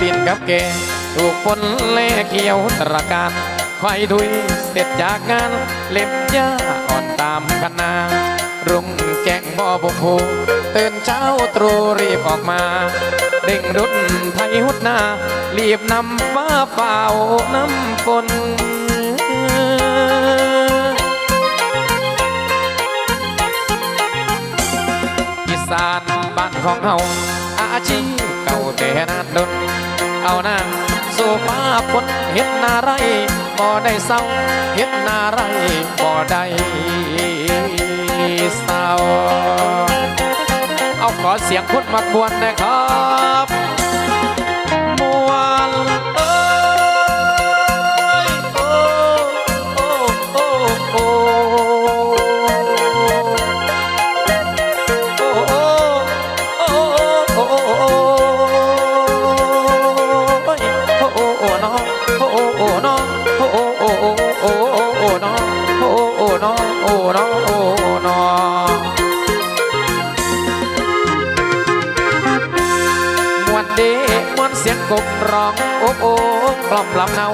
บินกับเกถูกฝนเล่เขียวตระการไข่ดุยเสร็จจากงานเล็บยาอ่อนตามคณนา รุ่งแจ้งบ่อบพูตื่นเช้าตรูรีบออกมา เด้งรุดไทยหุดนา รีบนำฟ้าเฝ้าน้ำฝนอีสานบ้านของเฮาอาชีพเก่าแต่นานดน เอานางสุภาพคนเห็ดนาไรบ่ได้เศร้าเห็ดนาไรบ่ได้เศร้าเอาขอเสียงคนมาควนนะครับ กร้องโอบโอบกล่อมลำเนา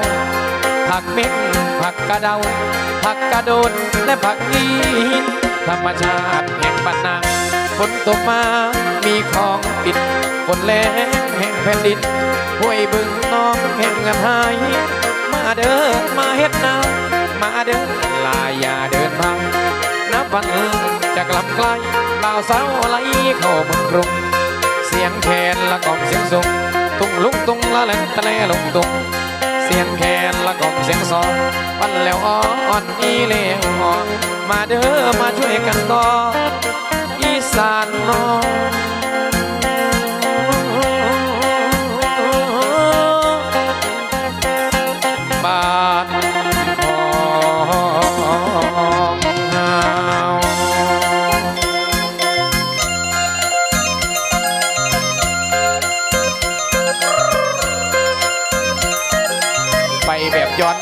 ผักเม็ดผักกระเดา ผักกระโดนและผักยีนธรรมชาติแห่งปันนาฝนตกมา มีของปิดฝนแล้งแห่งแผ่นดินห้วยบึงน้องแห่งเงาหายมาเดินมาเฮ็ดนามาเดินลายอย่าเดินมานับวันจะกลับไกลบ่าวสาวไหลเข้าเมืองกรุง เสียงแคนและกล่อมเสียงสูง ตุงลุงตุงละเล่นตะเลลุงตุง เสียงแคนละกล่องเสียงซองวันแล้วอ่อนอีเลงอ่อนมาเด้อมาช่วยกันต่ออีสานน้องบ้าน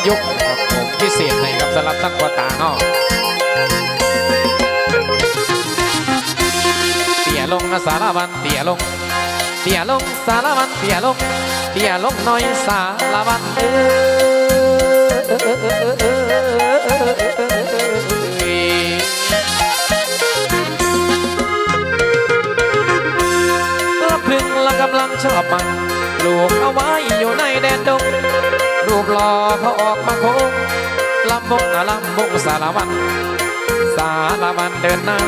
ยุครับผมพิเศษให้ครับสำหรับตั้งกวตาเฮาเตี่ยลงนะสารวันเตี่ยลงเตี่ยลงสารวันเตี่ยลงเตี่ยลงน้อยสารวันเออ อเขาออกมาคงลำบงลำบกสารวัน สารวันเดินหน้า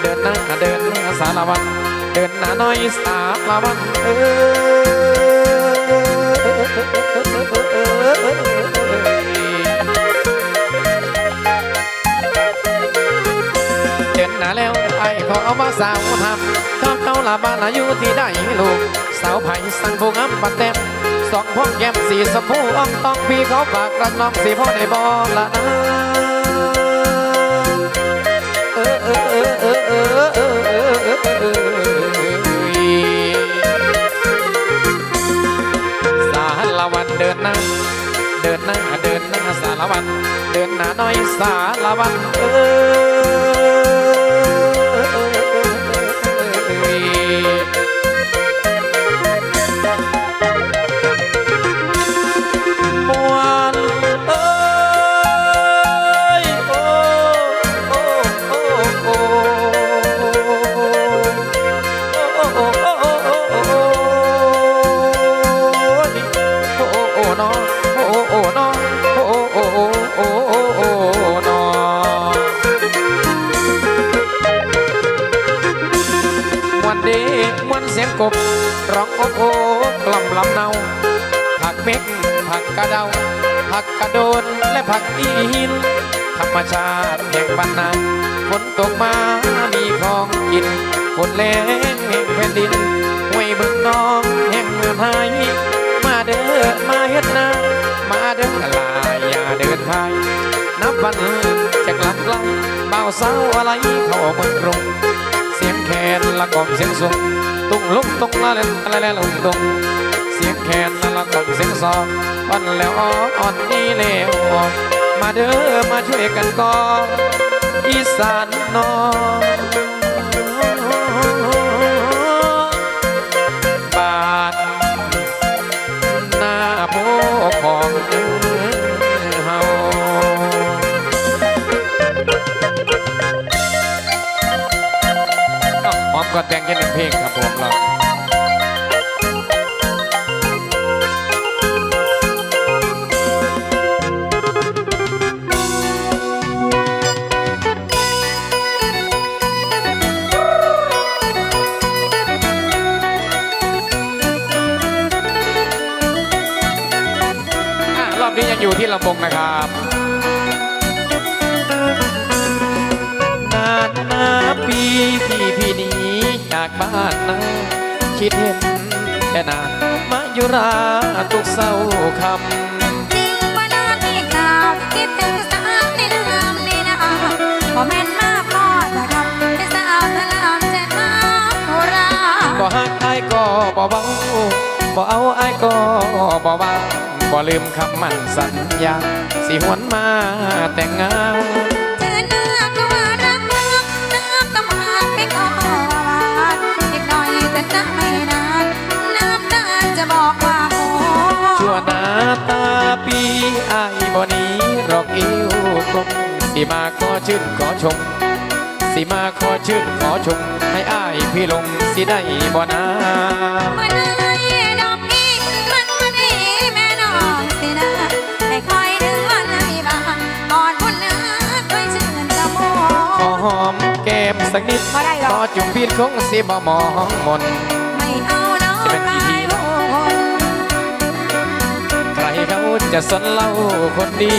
เดินหน้าเดินหน้าสารวัน เดินหน้าน้อยสารวันเออเดินหน้าแล้วไอ้ขอเอามาสาวทำเขาเขาลาบานอายุที่ได้ลูก สาวไผ่สั่งผู้งามปัดเต็มสองพวงแก้มสี่สะพูอ่องต้องพี่เขาฝากกระน้องสี่พ่อในบอละนะเออเออเออเออเออเออสารละวันเดินหน้าเดินหน้าเดินหน้าสารละวันเดินหน้าน้อยสารละวันเออ วนเสียงกบร้องโอ้โอ้กล่อมลำเนาผักเม็กผักกระเดาผักกระโดนและผักอีหิน ธรรมชาติแห่งบ้านนาฝนตกมามีของกินฝนแรงแห่งแผ่นดินห้วยบึงน้องแห่งเมืองไทยมาเด้อมาเฮ็ดนามาเด้อลาอย่าเดินพาย นับวันจะกลับกลเบาวสาวอะไรเข้าเมืองกรุงเสียงแคนละกล่อมเสียงสงตุ้งลุกตุ้งละเล่นละเล่นลุงตุ้งเสียงแคนละกล่อมเสียงซอวันแล้วอ่อนนี่แล้วมาเด้อมาช่วยกันก่ออีสานนอนบ้าน ก็แต่งแค่หนึ่งเพลงครับผมเราอะรอบนี้ยังอยู่ที่ลำบงนะครับนานนาปีที่ จากบ้านนาคิดเห็นแต่นานมายุราทุกเศร้าคำจริงว่านานที่กล่าวคิดถึงสาวในเรื่องนี้นะพอแม่นมากพอนะครับให้สาวทะลามเจ็ดมาโบราณบ่ฮักไอ้ายก็บ่เบาบ่เอาไอ้ายก็บ่วางบ่ลืมคำมั่นสัญญาสิหวนมาแต่งงานเจอหน้ กลมสิมาขอชื่นขอชม สิมาขอชื่นขอชม ให้อ้ายพี่ลงสิได้บ่นาเมื่อไหร่ดอกอีกมันมันอีแม่น้องสินะให้คอยดึงวันไหนบ้างก่อนพุ่นนะเคยชื่นตะโมขอหอมแก้มสักนิดบ่ได้หรอกขอจุ่มพีนคงสิบ่มองมน ไม่เอาน้องจะเป็นกี่ทีลายนะโวนใครเขาจะสนเล่าคนดี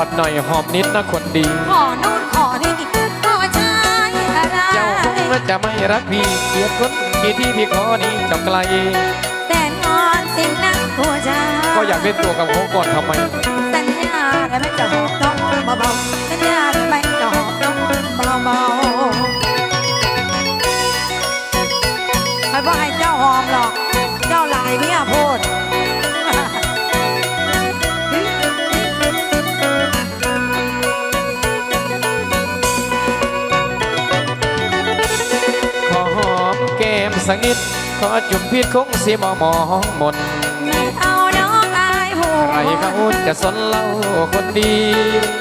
อดหน่อยหอมนิดนะคนดี ขอนู่นขอนี่ขอชายอะไรเจ้าคงจะไม่รักพี่เกลียดคนกี่ที่พี่ขอนี้เจ้าไกลแสนงอนสิ่งนักหัวใจก็อยากเล่นตัวกับเขาก่อนทำไมสัญญาได้ไหมจะหอบต้องเบาๆ สักนิด ขอจุ่มพีนคงสิบ่มองมนไม่เอาน้องอายหัวใครเขาจะสนเล่าคนดี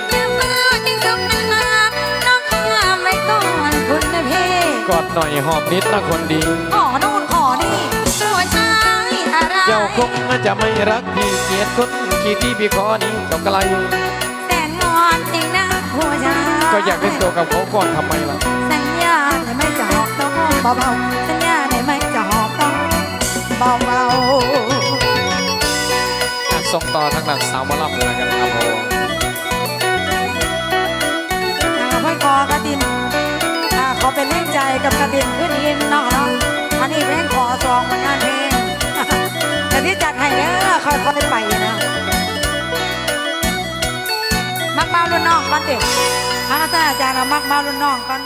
เมื่อมาจึงต้องนะครับน้องข้ามไว้ก่อนคุณนะพี่กอดหน่อยหอมนิดนะคนดีขอนู่นขอนี่หัวใจอะไรเจ้าคงจะไม่รักพี่เกลียดคนกี่ที่พี่ขอนี้เจ้าไกลแสนงอนจริงนะหัวใจก็อยากเล่นตัวกับเขาก่อนทำไมล่ะสัญญาได้ไหมจะหอบต้องเบาๆ เบาอะส่งต่อทางหลังสาวมาลับเลยกันครับผมๆอ่าเพื่อนกอกระตินอ่าขอเป็นแรงใจกับกระตินขึ้นอินเนาะเนาะอันนี้เพลงขอซองงานเพลงแต่ที่จัดให้เด้อค่อยๆไปนะมักเมารุ่นน้องก่อนเด็กอาจารย์อาจารย์เอามักเมารุ่นน้องก่อน